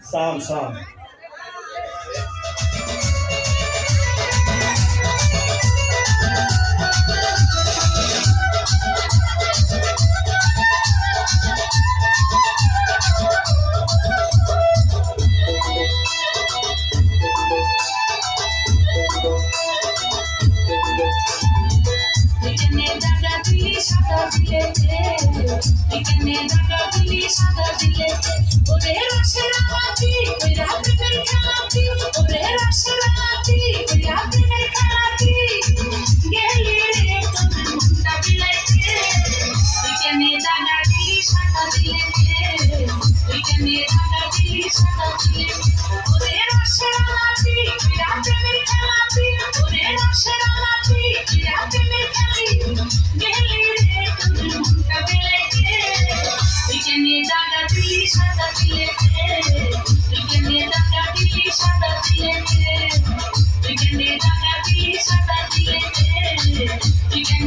三三。এখানে দাদা দিলি সাদা দিলেতে ওরে রসের আলাপি ওই রাতে মেরে খেলাপি ওরে রসের আলাপি ওই রাতে মেরে খেলাপি গেলি রে তোর মুখটা বিলাইতে এখানে দাদা দিলি সাদা দিলেতে এখানে দাদা দিলি সাদা দিলেতে ওরে রসের আলাপি ওই রাতে মেরে খেলাপি ওরে রসের আলাপি ওই রাতে মেরে খেলি গেলি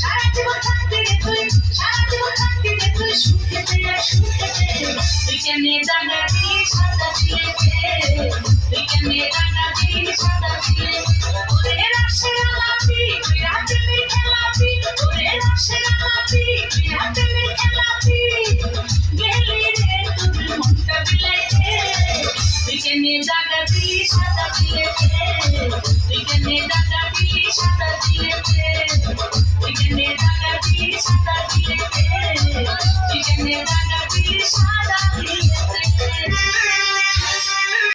সারা জীবন থাকতে রে তুই সারা জীবন থাকতে রে তুই সুখেতে আর সুখেতে তুই কেনে দাগা দিয়ে সাদা দিলেতে তুই কেনে দাগা দিয়ে সাদা দিলেতে ওরে রাশের আলাপি তুই রাতে মেরে খেলাপি ওরে রাশের আলাপি তুই রাতে মেরে খেলাপি গেলি রে তোর মনটা বিলাইতে তুই কেনে দাগা দিয়ে সাদা